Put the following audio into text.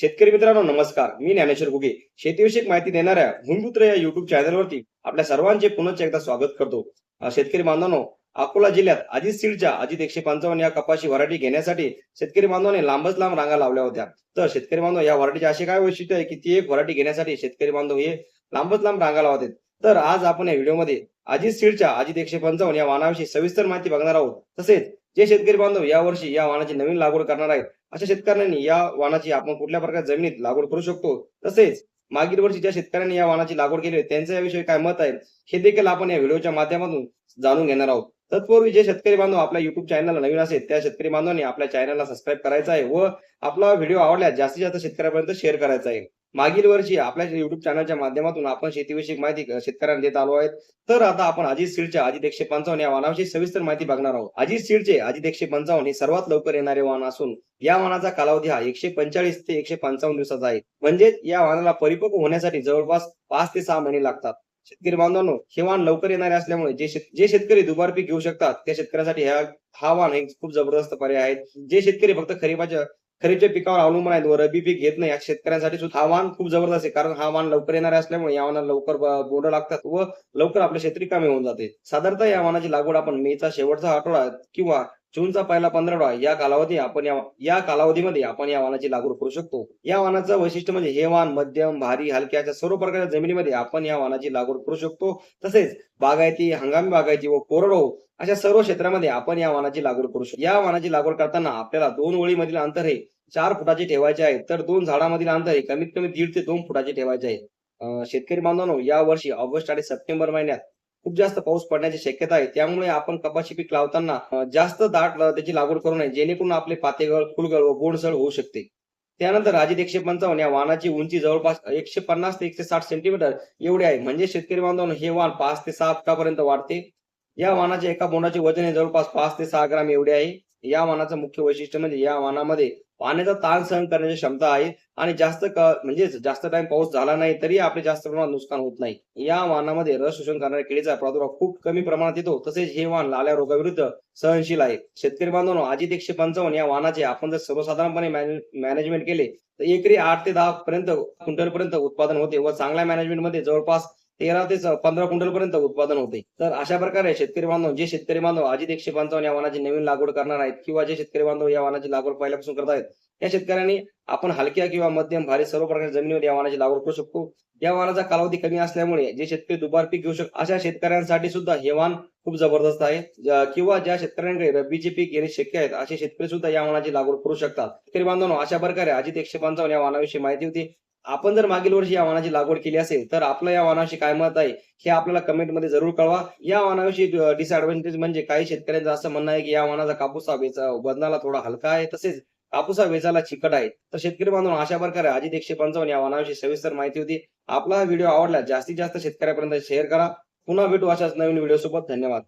शेतकरी मित्रांनो नमस्कार. मी ज्ञानेश्वर गुगे शेतीविषयक माहिती देणाऱ्या भूमिपुत्र या युट्यूब चॅनलवरती आपल्या सर्वांचे पुन्हा एकदा स्वागत करतो. शेतकरी बांधवांनो अकोला जिल्ह्यात अजित सीडच्या अजित एकशे पंचावन्न या कपाशी व्हरायटी घेण्यासाठी शेतकरी बांधवांनी लांबच लांब रांगा लावल्या होत्या. तर शेतकरी बांधव या व्हरायटीचे असे काय वैशिष्ट्य आहे की ती एक व्हरायटी घेण्यासाठी शेतकरी बांधव हे लांबच लांब रांगा लावत आहेत. तर आज आपण या व्हिडिओमध्ये अजित सीडच्या अजित एकशे पंचावन्न या वाहनाविषयी सविस्तर माहिती बघणार आहोत. तसेच जे शेतकरी बांधव या वर्षी या वाहनाची नवीन लागवड करणार आहेत अशा शेतकऱ्यांनी या वाहनाची आपण कुठल्या प्रकारे जमिनीत लागवड करू शकतो? तसेच मागील वर्षी ज्या शेतकऱ्यांनी या वाहनाची लागवड केली आहे, त्यांचं याविषयी काय मत आहे? हे देखील आपण या व्हिडिओच्या माध्यमातून जाणून घेणार आहोत. तत्पूर्वी जे शेतकरी बांधव आपल्या युट्यूब चॅनलला नवीन असेल त्या शेतकरी बांधवांनी आपल्या चॅनलला सबस्क्राईब करायचा आहे व आपला व्हिडिओ आवडल्यास जास्तीत जास्त शेतकऱ्यापर्यंत शेअर करायचा आहे. मागील वर्षी आपल्या युट्यूब चॅनलच्या माध्यमातून आपण शेतीविषयक माहिती शेतकऱ्यांना देत आलो आहेत. तर आता आपण अजित सीडच्या अजित एकशे पंचावन्न या वाहनाविषयी सविस्तर माहिती बघणार आहोत. अजित सीडचे अजित एकशे पंचावन्न हे सर्वात लवकर येणारे वाहन असून या वाहनाचा कालावधी हा एकशे पंचाळीस ते एकशे पंचावन्न दिवसाचा आहे. म्हणजेच या वाहनाला परिपक्व होण्यासाठी जवळपास पाच ते सहा महिने लागतात. शेतकरी बांधवांनो हे वाहन लवकर येणारे असल्यामुळे जे शेत- जे शेतकरी दुबार पीक घेऊ शकतात त्या शेतकऱ्यांसाठी ह्या हा वाहन हे खूप जबरदस्त पर्याय आहे जे शेतकरी फक्त खरीपाच्या खरीपच्या पिकावर अवलंबून आहेत व रबी पीक घेत नाही. या शेतकऱ्यांसाठी सुद्धा हवामान खूप जबरदस्त आहे. कारण हवामान लवकर येणारे असल्यामुळे या वाहनाला लवकर बोर्ड बोंड लागतात व लवकर आपले शेतकरी कमी होऊन जाते. साधारणतः या वाहनाची लागवड आपण मेचा शेवटचा आठवडा किंवा जूनचा पहिला पंधरावडा या कालावधी आपण या या कालावधीमध्ये आपण या वाहनाची लागवड करू शकतो. या वाहनाचं वैशिष्ट्य म्हणजे हे वाहन मध्यम भारी हलक्या सर्व प्रकारच्या जमिनीमध्ये आपण या वाहनाची लागवड करू शकतो. तसेच बागायती हंगामी बागायती व कोरडवाहू अशा सर्व क्षेत्रामध्ये आपण या वाहनाची लागवड करू शकतो. या वाहनाची लागवड करताना आपल्याला दोन ओळीमधील अंतर हे चार फुटाचे ठेवायचे आहे. तर दोन झाडामधील अंतर हे कमीत कमी दीड ते दोन फुटाचे ठेवायचे आहे. शेतकरी बांधवांनो या वर्षी ऑगस्ट आणि सप्टेंबर महिन्यात खूप जास्त पाऊस पडण्याची शक्यता आहे. त्यामुळे आपण कपाशी पीक लावताना जास्त दाट त्याची लागवड करू नये जेणेकरून आपले पातेगळ फुलगळ व बोंडसळ होऊ शकते. त्यानंतर राजीत एकशे पंचावन्न या वाहनाची उंची जवळपास एकशे पन्नास ते एकशे साठ सेंटीमीटर एवढे आहे. म्हणजे शेतकरी बांधवांनो हे वाहन पाच ते सहा फुटापर्यंत वाढते. या वाहनाच्या एका बोंडाचे वजन हे जवळपास पाच ते सहा ग्राम एवढे आहे. या वाहनाचं मुख्य वैशिष्ट्य म्हणजे या वाहनामध्ये पाण्याचा ताण सहन करण्याची क्षमता आहे. आणि जास्त म्हणजे जास्त टाइम पाऊस झाला नाही तरी आपले जास्त प्रमाणात नुकसान होत नाही. या वाहनामध्ये रस शोषण करणाऱ्या किडीचा प्रादुर्भाव खूप कमी प्रमाणात येतो. तसेच हे वाहन लाल्या रोगाविरुद्ध सहनशील आहे. शेतकरी बांधवांनो अजित एकशे पंचावन्न या वाहनाचे आपण जर सर्वसाधारणपणे मॅनेजमेंट केले तर एकरी आठ ते दहा पर्यंत क्विंटल पर्यंत उत्पादन होते व चांगल्या मॅनेजमेंटमध्ये जवळपास तेरा ते पंधरा क्विंटल पर्यंत उत्पादन होते. तर अशा प्रकारे शेतकरी बांधव जे शेतकरी बांधव अजित एकशे पंचावन्न या वाहनाची नवीन लागवड करणार आहेत किंवा जे शेतकरी बांधव या वाहनाची लागवड पहिल्यापासून करत आहेत या शेतकऱ्यांनी आपण हलक्या किंवा मध्यम भारी सर्व प्रकारच्या जमिनीवर या वाहनाची लागवड करू शकतो. या वाहनाचा कालावधी कमी असल्यामुळे जे शेतकरी दुबार पीक घेऊ शकतो अशा शेतकऱ्यांसाठी सुद्धा हे वाहन खूप जबरदस्त आहे. किंवा ज्या शेतकऱ्यांकडे रब्बीचे पीक येणे शक्य आहेत असे शेतकरी सुद्धा या वाहनाची लागवड करू शकतात. शेतकरी बांधवांनो अशा प्रकारे अजित एकशे पंचावन्न या वाहनाविषयी माहिती होती. आपण जर मागील वर्षी या वाहनाची लागवड केली असेल तर आपलं या वाहनाविषयी काय मत आहे हे आपल्याला कमेंटमध्ये जरूर कळवा. या वाहनाविषयी डिसएडव्हान्टेज म्हणजे काही शेतकऱ्यांचं असं म्हणणं आहे की या वाहनाचा कापूस हा वेचा वजनाला थोडा हलका आहे तसेच कापूस हा वेचायला चिकट आहे. तर शेतकरी बांधव अशा प्रकारे अजित एकशे पंचावन्न या वाहनाविषयी सविस्तर माहिती होती. आपला हा व्हिडिओ आवडला जास्तीत जास्त शेतकऱ्यापर्यंत शेअर करा. पुन्हा भेटू अशाच नवीन व्हिडिओ सोबत धन्यवाद.